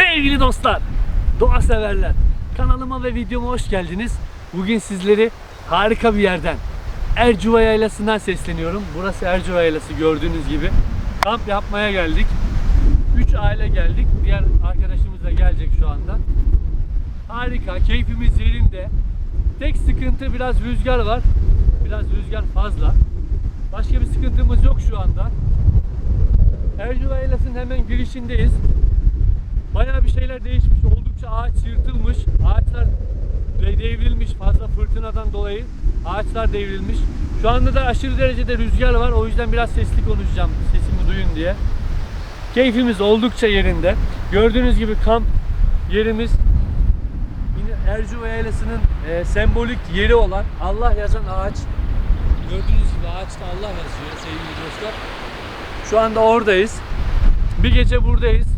Sevgili dostlar, doğa severler. Kanalıma ve videoma hoş geldiniz. Bugün sizleri harika bir yerden Ercüva Yaylası'ndan sesleniyorum. Burası Ercüva Yaylası gördüğünüz gibi. Kamp yapmaya geldik. 3 aile geldik. Diğer arkadaşımız da gelecek şu anda. Harika, keyfimiz yerinde. Tek sıkıntı biraz rüzgar var. Biraz rüzgar fazla. Başka bir sıkıntımız yok şu anda. Ercüva Yaylası'nın hemen girişindeyiz. Bayağı bir şeyler değişmiş. Oldukça ağaç yırtılmış. Ağaçlar de- devrilmiş fazla fırtınadan dolayı. Ağaçlar devrilmiş. Şu anda da aşırı derecede rüzgar var. O yüzden biraz sesli konuşacağım. Sesimi duyun diye. Keyfimiz oldukça yerinde. Gördüğünüz gibi kamp yerimiz Ercüva Yaylası'nın e, sembolik yeri olan Allah yazan ağaç. Gördüğünüz gibi ağaçta Allah yazıyor sevgili dostlar. Şu anda oradayız. Bir gece buradayız.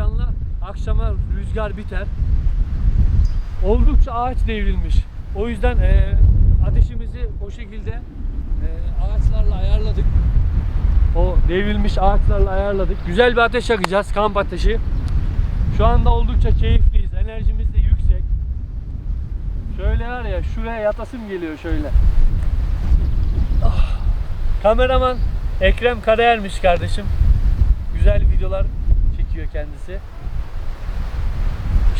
İnşallah akşama rüzgar biter. Oldukça ağaç devrilmiş. O yüzden e, ateşimizi o şekilde e, ağaçlarla ayarladık. O devrilmiş ağaçlarla ayarladık. Güzel bir ateş yakacağız. Kamp ateşi. Şu anda oldukça keyifliyiz. Enerjimiz de yüksek. Şöyle var ya şuraya yatasım geliyor şöyle. Ah. Kameraman Ekrem Karayer'miş kardeşim. Güzel videolar çekiyor kendisi.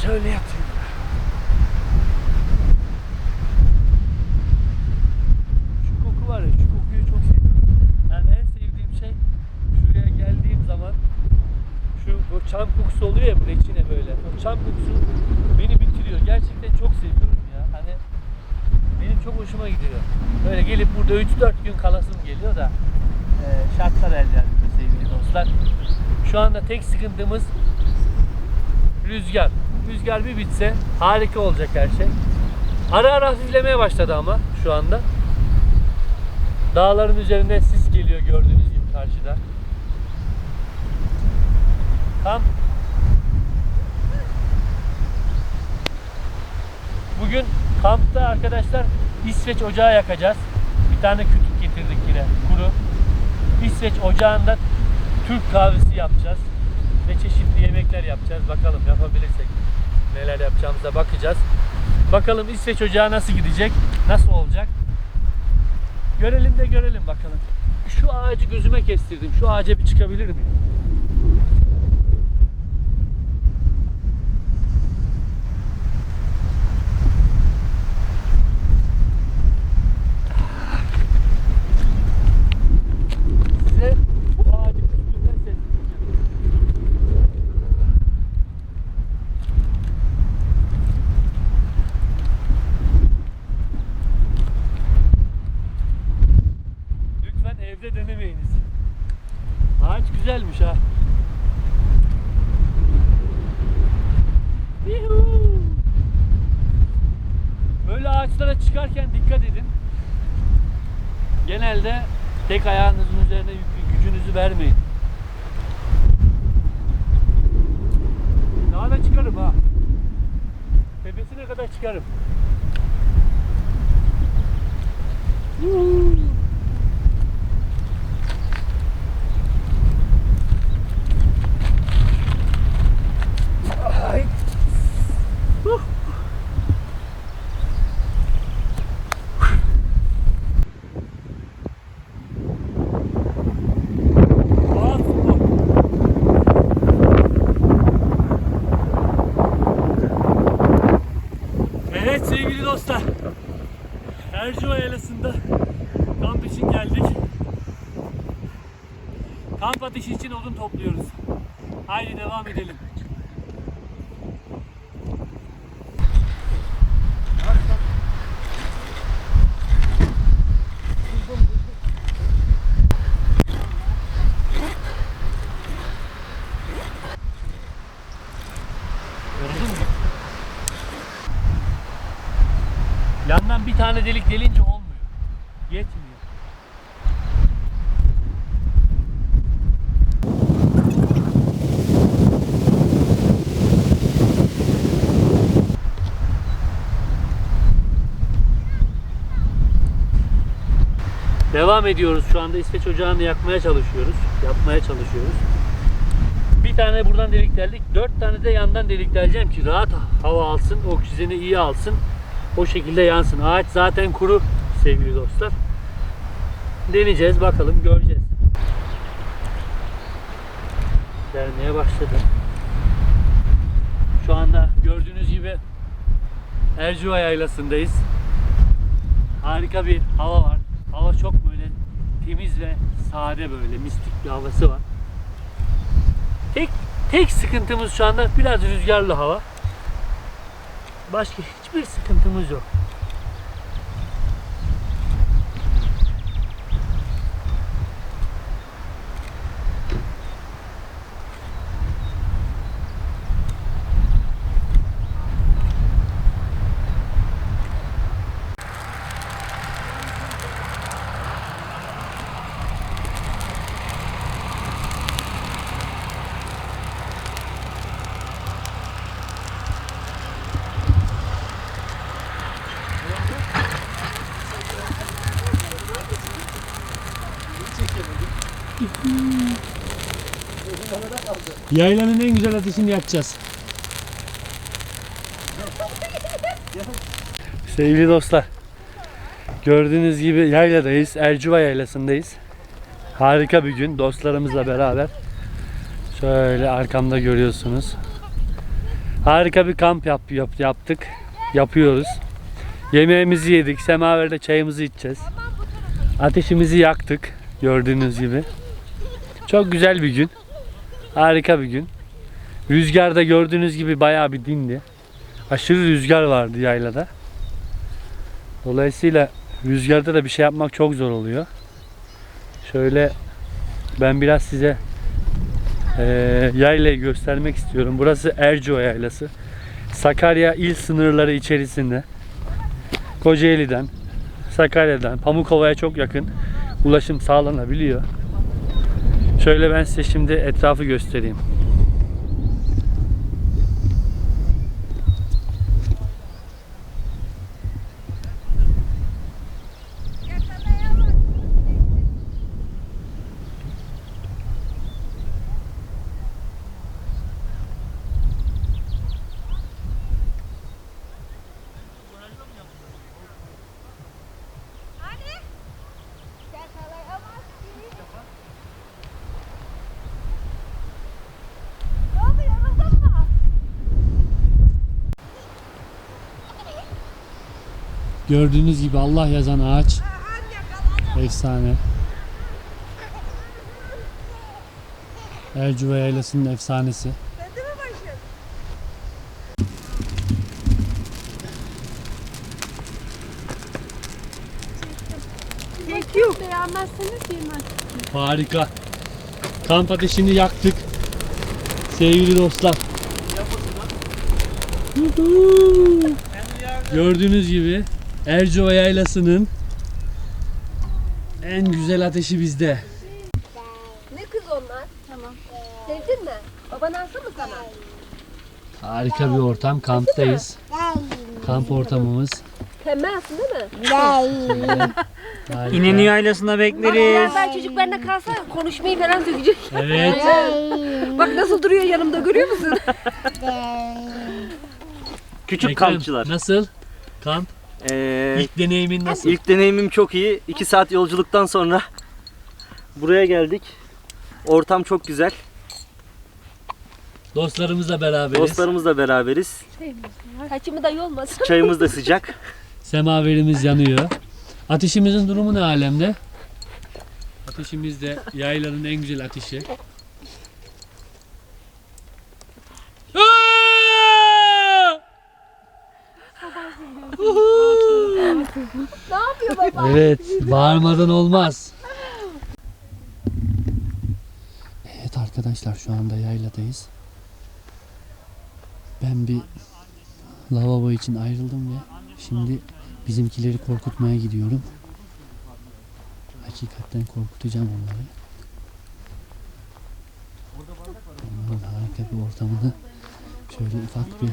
Şöyle yatayım. Şu koku var ya, şu kokuyu çok seviyorum. Yani en sevdiğim şey şuraya geldiğim zaman şu bu çam kokusu oluyor ya bu reçine böyle. O çam kokusu beni bitiriyor. Gerçekten çok seviyorum ya. Hani benim çok hoşuma gidiyor. Böyle gelip burada 3-4 gün kalasım geliyor da e, şartlar el vermiyor sevgili dostlar. Şu anda tek sıkıntımız rüzgar. Rüzgar bir bitse harika olacak her şey. Ara ara hafiflemeye başladı ama şu anda. Dağların üzerine sis geliyor gördüğünüz gibi karşıda. Tam Bugün kampta arkadaşlar İsveç ocağı yakacağız. Bir tane kütük getirdik yine kuru. İsveç ocağında Türk kahvesi yapacağız. Ve çeşitli yemekler yapacağız. Bakalım yapabilirsek neler yapacağımıza bakacağız. Bakalım İsveç ocağı nasıl gidecek? Nasıl olacak? Görelim de görelim bakalım. Şu ağacı gözüme kestirdim. Şu ağaca bir çıkabilir miyim? Genelde tek ayağınızın üzerine gücünüzü vermeyin. Daha da çıkarım ha. Tepesine kadar çıkarım. Yuhuu. Evet sevgili dostlar. Ercüva Yaylası'nda kamp için geldik. Kamp ateşi için odun topluyoruz. Haydi devam edelim. Yoruldun mu? Yandan bir tane delik delince olmuyor. Yetmiyor. Devam ediyoruz şu anda İsveç ocağını yakmaya çalışıyoruz. Yapmaya çalışıyoruz. Bir tane buradan delik deldik. Dört tane de yandan delik deleceğim ki rahat hava alsın, oksijeni iyi alsın. O şekilde yansın. Ağaç zaten kuru sevgili dostlar. Deneyeceğiz bakalım göreceğiz. Gelmeye başladı. Şu anda gördüğünüz gibi Ercüva Yaylası'ndayız. Harika bir hava var. Hava çok böyle temiz ve sade böyle mistik bir havası var. Tek tek sıkıntımız şu anda biraz rüzgarlı hava. Başka hiçbir sıkıntımız yok. Yaylanın en güzel ateşini yakacağız. Sevgili dostlar, gördüğünüz gibi yayladayız, Ercüva Yaylası'ndayız. Harika bir gün dostlarımızla beraber. Şöyle arkamda görüyorsunuz. Harika bir kamp yap, yap- yaptık, yapıyoruz. Yemeğimizi yedik, semaverde çayımızı içeceğiz. Ateşimizi yaktık, gördüğünüz gibi. Çok güzel bir gün. Harika bir gün. Rüzgarda gördüğünüz gibi bayağı bir dindi. Aşırı rüzgar vardı yaylada. Dolayısıyla rüzgarda da bir şey yapmak çok zor oluyor. Şöyle ben biraz size eee yaylayı göstermek istiyorum. Burası Ercüva Yaylası. Sakarya il sınırları içerisinde. Kocaeli'den, Sakarya'dan, Pamukova'ya çok yakın ulaşım sağlanabiliyor. Şöyle ben size şimdi etrafı göstereyim. Gördüğünüz gibi Allah yazan ağaç. Efsane. Ercüva Yaylası'nın efsanesi. Kek yok. Beğenmezseniz yemez. Harika. Kamp ateşini yaktık. Sevgili dostlar. Gördüğünüz gibi Ercüva Yaylası'nın en güzel ateşi bizde. Ne kız onlar? Tamam. Sevdin mi? Baban alsa mı sana? Harika bir ortam. Kamptayız. Kamp ortamımız. Tembelsin değil mi? Harika. İnönü yaylasına bekleriz. Ben çocuklarına kalsa konuşmayı falan sökecek. Evet. Bak nasıl duruyor yanımda görüyor musun? Küçük Ekrem, kampçılar. Nasıl? Kamp. Ee, İlk deneyimin nasıl? ilk deneyimim çok iyi. 2 saat yolculuktan sonra buraya geldik. Ortam çok güzel. Dostlarımızla beraberiz. Dostlarımızla beraberiz. Saçımı da yolmasın. Çayımız da sıcak. Semaverimiz yanıyor. Ateşimizin durumu ne alemde? Ateşimiz de yaylanın en güzel ateşi. Yapıyor baba? Evet, bağırmadan olmaz. Evet arkadaşlar şu anda yayladayız. Ben bir lavabo için ayrıldım ve şimdi bizimkileri korkutmaya gidiyorum. Hakikaten korkutacağım onları. Onların harika bir ortamını şöyle ufak bir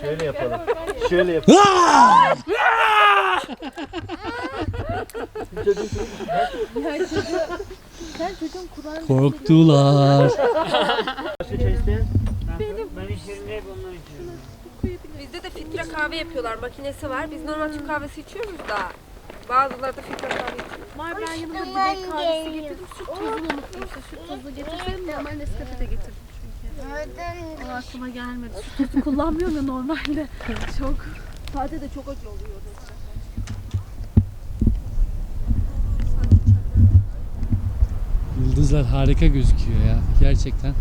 Şöyle yapalım. Şöyle yapalım. Sen çocuğun Kur'an Korktular. Bizde de filtre kahve yapıyorlar. Makinesi var. Biz normal Türk kahvesi içiyoruz da. Bazıları da filtre kahve içiyor. Var ben yanımda direkt kahvesi getirdim. Süt tozunu unuttum işte. Süt tozu getirseydim normal Nescafe de getirdim. O aklıma gelmedi. Süt tozu kullanmıyorum ya normalde. Çok. Sade de çok acı oluyor. Yıldızlar harika gözüküyor ya. Gerçekten.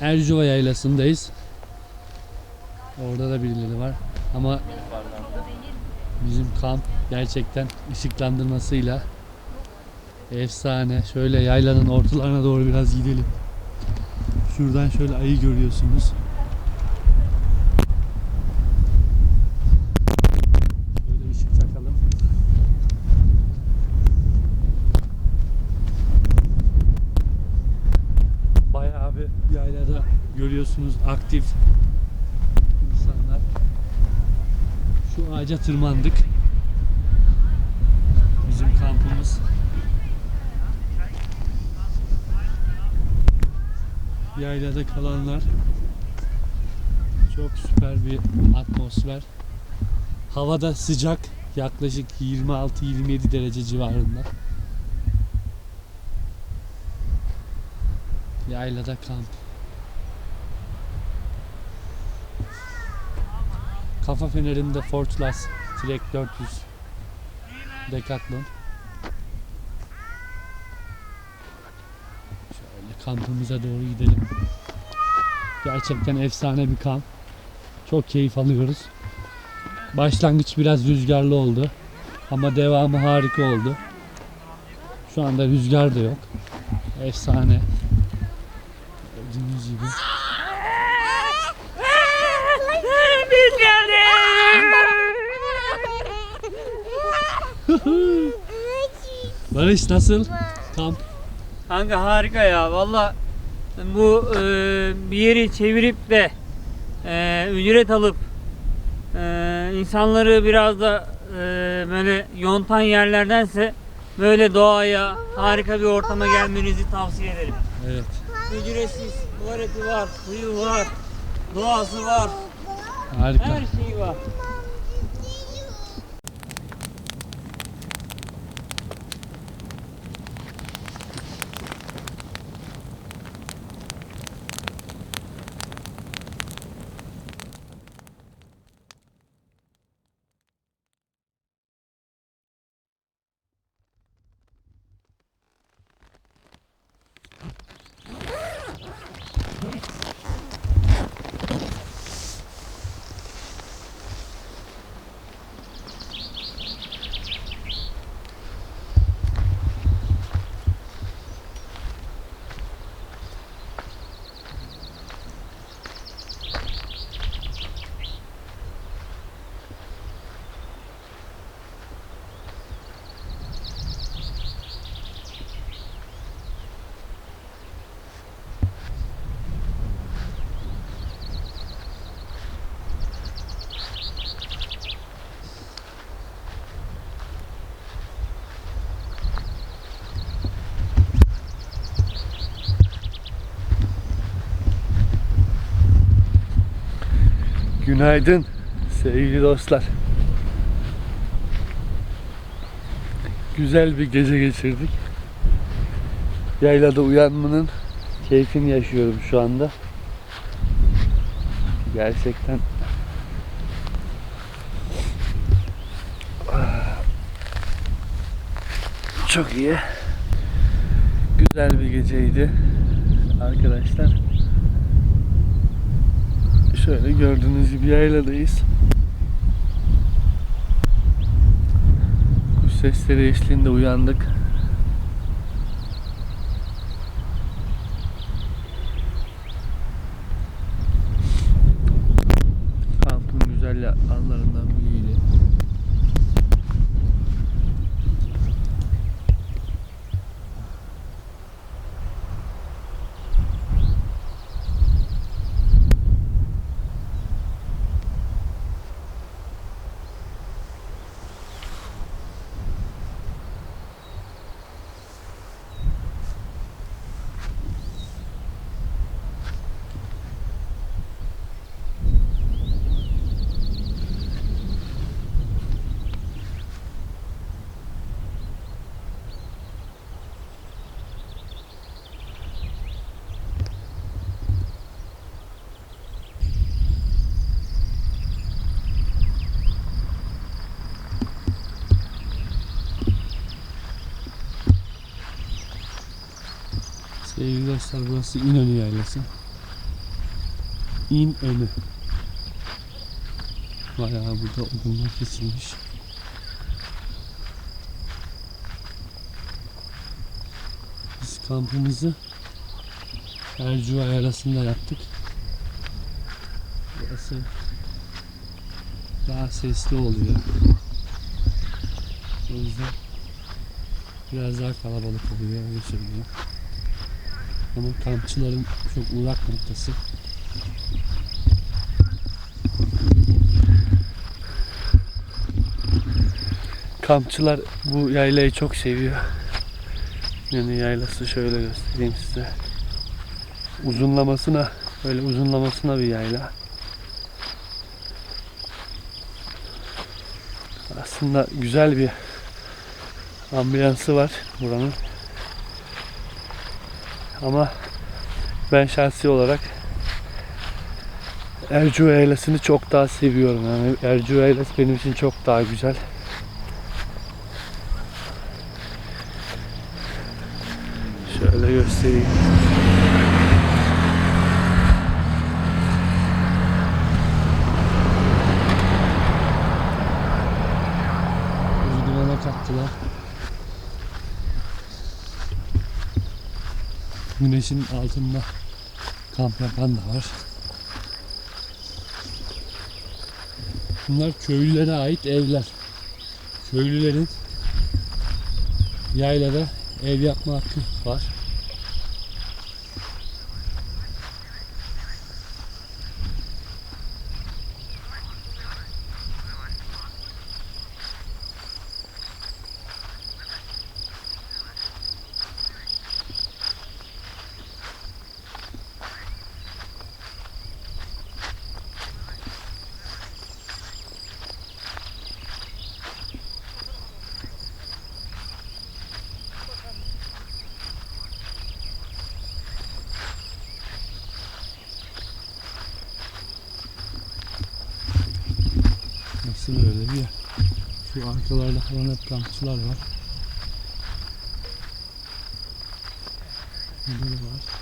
Ercüva Yaylası'ndayız. Orada da birileri var. Ama bizim kamp gerçekten ışıklandırmasıyla Efsane. Şöyle yaylanın ortalarına doğru biraz gidelim. Şuradan şöyle ayı görüyorsunuz. Böyle ışık çakalım. Bayağı bir yaylada görüyorsunuz aktif insanlar. Şu ağaca tırmandık. Bizim kampımız. yaylada kalanlar çok süper bir atmosfer. Hava da sıcak. Yaklaşık 26-27 derece civarında. Yaylada kamp. Kafa fenerinde Fortlas Trek 400 Decathlon. Şöyle kampımıza doğru gidelim. Gerçekten efsane bir kamp. Çok keyif alıyoruz. Başlangıç biraz rüzgarlı oldu. Ama devamı harika oldu. Şu anda rüzgar da yok. Efsane. Gördüğünüz gibi. Barış nasıl? Kamp. Kanka harika ya valla bu e, bir yeri çevirip de e, ücret alıp e, insanları biraz da e, böyle yontan yerlerdense böyle doğaya harika bir ortama gelmenizi tavsiye ederim. Evet. Ücretsiz, tuvaleti var, suyu var, doğası var, Harika. her şeyi var. Günaydın sevgili dostlar. Güzel bir gece geçirdik. Yaylada uyanmanın keyfini yaşıyorum şu anda. Gerçekten çok iyi. Güzel bir geceydi arkadaşlar. Şöyle gördüğünüz gibi yayladayız. Kuş sesleri eşliğinde uyandık. Sevgili dostlar burası İnönü Yaylası. İnönü. Bayağı burada odunlar kesilmiş. Biz kampımızı Ercüva Yaylası'nda yaptık. Burası daha sesli oluyor. O yüzden biraz daha kalabalık oluyor öyle söyleyeyim. Ama kampçıların çok uğrak noktası. Kampçılar bu yaylayı çok seviyor. Yani yaylası şöyle göstereyim size. Uzunlamasına, böyle uzunlamasına bir yayla. Aslında güzel bir ambiyansı var buranın. Ama ben şahsi olarak Ercüve Yaylası'nı çok daha seviyorum. Yani Ercüve Yaylası benim için çok daha güzel. Şöyle göstereyim. Güneşin altında kamp yapan da var. Bunlar köylülere ait evler. Köylülerin yaylada ev yapma hakkı var. Nasıl böyle bir yer. Şu arkalarda falan hep kampçılar var. Burada da var.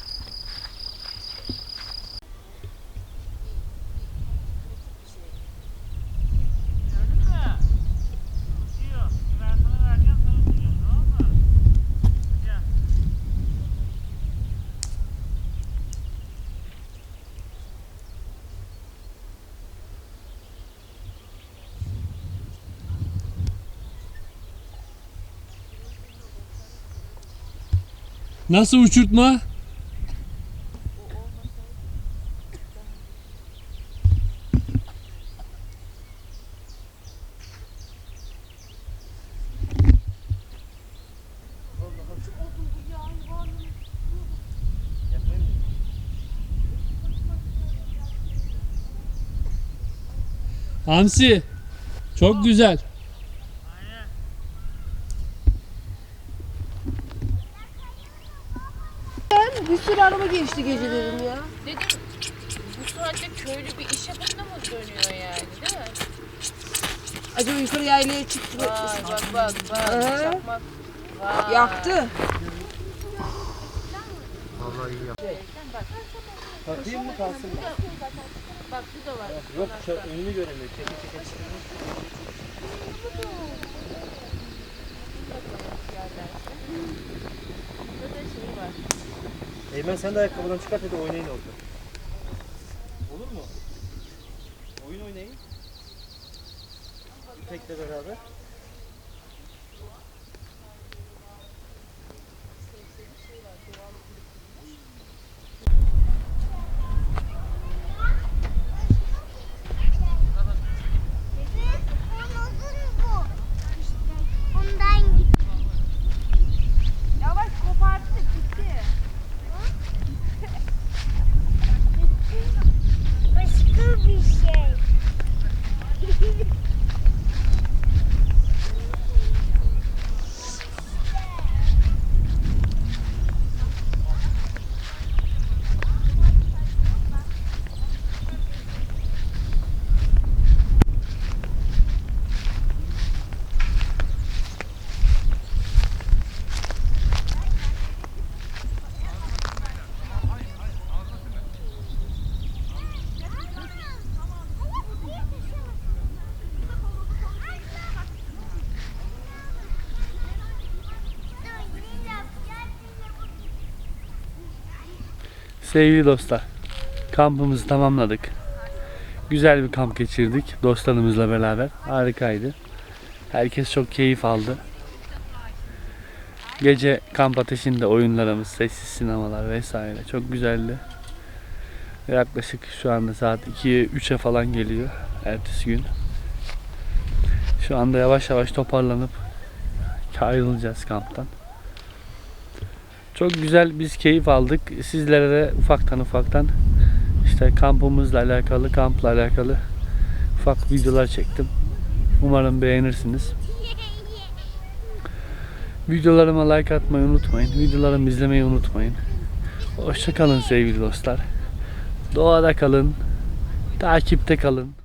Nasıl uçurtma? Hamsi. Çok güzel. Bir sürü araba geçti gece dedim ya. Dedim bu saatte köylü bir iş yapımına mı dönüyor yani değil mi? Acaba yukarı yaylaya çıktı mı? Vay bak bak bak. Aha. Çakmak. Vay. Yaktı. Bakayım mı kalsın mı? Bak bu da var. Yok çö- önünü göremiyor. Çeke çeke. Burada da şey var. Eymen sen de ayakkabıdan çıkart hadi oynayın orada. Olur mu? Oyun oynayın. İpek'le beraber. Ondan git. Yavaş kopardı da gitti. Başka bir şey. Sevgili dostlar, kampımızı tamamladık. Güzel bir kamp geçirdik dostlarımızla beraber. Harikaydı. Herkes çok keyif aldı. Gece kamp ateşinde oyunlarımız, sessiz sinemalar vesaire çok güzeldi. Yaklaşık şu anda saat 2'ye 3'e falan geliyor ertesi gün. Şu anda yavaş yavaş toparlanıp ayrılacağız kamptan. Çok güzel biz keyif aldık. Sizlere de ufaktan ufaktan işte kampımızla alakalı, kampla alakalı ufak videolar çektim. Umarım beğenirsiniz. Videolarıma like atmayı unutmayın. Videolarımı izlemeyi unutmayın. Hoşça kalın sevgili dostlar. Doğada kalın. Takipte kalın.